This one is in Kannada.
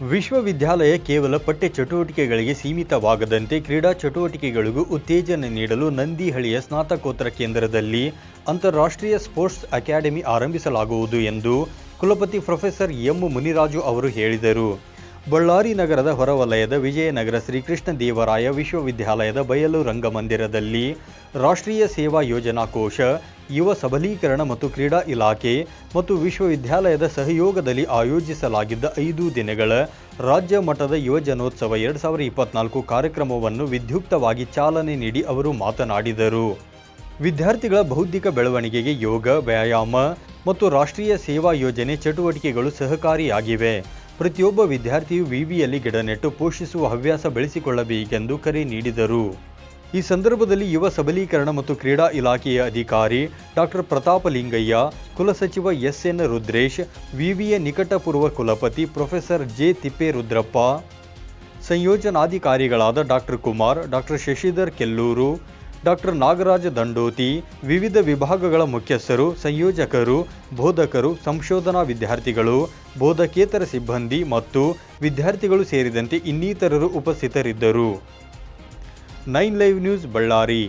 ವಿಶ್ವವಿದ್ಯಾಲಯ ಕೇವಲ ಪಠ್ಯ ಚಟುವಟಿಕೆಗಳಿಗೆ ಸೀಮಿತವಾಗದಂತೆ ಕ್ರೀಡಾ ಚಟುವಟಿಕೆಗಳಿಗೂ ಉತ್ತೇಜನ ನೀಡಲು ನಂದಿಹಳ್ಳಿಯ ಸ್ನಾತಕೋತ್ತರ ಕೇಂದ್ರದಲ್ಲಿ ಅಂತಾರಾಷ್ಟ್ರೀಯ ಸ್ಪೋರ್ಟ್ಸ್ ಅಕಾಡೆಮಿ ಆರಂಭಿಸಲಾಗುವುದು ಎಂದು ಕುಲಪತಿ ಪ್ರೊಫೆಸರ್ ಎಂ ಮುನಿರಾಜು ಅವರು ಹೇಳಿದರು. ಬಳ್ಳಾರಿ ನಗರದ ಹೊರವಲಯದ ವಿಜಯನಗರ ಶ್ರೀಕೃಷ್ಣ ದೇವರಾಯ ವಿಶ್ವವಿದ್ಯಾಲಯದ ಬಯಲು ರಂಗಮಂದಿರದಲ್ಲಿ ರಾಷ್ಟ್ರೀಯ ಸೇವಾ ಯೋಜನಾ ಕೋಶ, ಯುವ ಸಬಲೀಕರಣ ಮತ್ತು ಕ್ರೀಡಾ ಇಲಾಖೆ ಮತ್ತು ವಿಶ್ವವಿದ್ಯಾಲಯದ ಸಹಯೋಗದಲ್ಲಿ ಆಯೋಜಿಸಲಾಗಿದ್ದ ಐದು ದಿನಗಳ ರಾಜ್ಯ ಮಟ್ಟದ ಯುವಜನೋತ್ಸವ ಎರಡು ಸಾವಿರದ ಇಪ್ಪತ್ನಾಲ್ಕು ಕಾರ್ಯಕ್ರಮವನ್ನು ವಿಧ್ಯುಕ್ತವಾಗಿ ಚಾಲನೆ ನೀಡಿ ಅವರು ಮಾತನಾಡಿದರು. ವಿದ್ಯಾರ್ಥಿಗಳ ಬೌದ್ಧಿಕ ಬೆಳವಣಿಗೆಗೆ ಯೋಗ, ವ್ಯಾಯಾಮ ಮತ್ತು ರಾಷ್ಟ್ರೀಯ ಸೇವಾ ಯೋಜನೆ ಚಟುವಟಿಕೆಗಳು ಸಹಕಾರಿಯಾಗಿವೆ. ಪ್ರತಿಯೊಬ್ಬ ವಿದ್ಯಾರ್ಥಿಯು ವಿವಿಯಲ್ಲಿ ಗಿಡ ನೆಟ್ಟು ಪೋಷಿಸುವ ಹವ್ಯಾಸ ಬೆಳೆಸಿಕೊಳ್ಳಬೇಕೆಂದು ಕರೆ ನೀಡಿದರು. ಈ ಸಂದರ್ಭದಲ್ಲಿ ಯುವ ಸಬಲೀಕರಣ ಮತ್ತು ಕ್ರೀಡಾ ಇಲಾಖೆಯ ಅಧಿಕಾರಿ ಡಾಕ್ಟರ್ ಪ್ರತಾಪ ಲಿಂಗಯ್ಯ ಕುಲಸಚಿವ ಎಸ್. ಎನ್. ರುದ್ರೇಶ್, ವಿವಿಯ ನಿಕಟಪೂರ್ವ ಕುಲಪತಿ professor J. Thipperudrappa, ಸಂಯೋಜನಾಧಿಕಾರಿಗಳಾದ doctor Kumar doctor Shashidhar Kellur doctor Nagaraja Dandoti, ವಿವಿಧ ವಿಭಾಗಗಳ ಮುಖ್ಯಸ್ಥರು, ಸಂಯೋಜಕರು, ಬೋಧಕರು, ಸಂಶೋಧನಾ ವಿದ್ಯಾರ್ಥಿಗಳು, ಬೋಧಕೇತರ ಸಿಬ್ಬಂದಿ ಮತ್ತು ವಿದ್ಯಾರ್ಥಿಗಳು ಸೇರಿದಂತೆ ಇನ್ನಿತರರು ಉಪಸ್ಥಿತರಿದ್ದರು. Nine live news Ballari.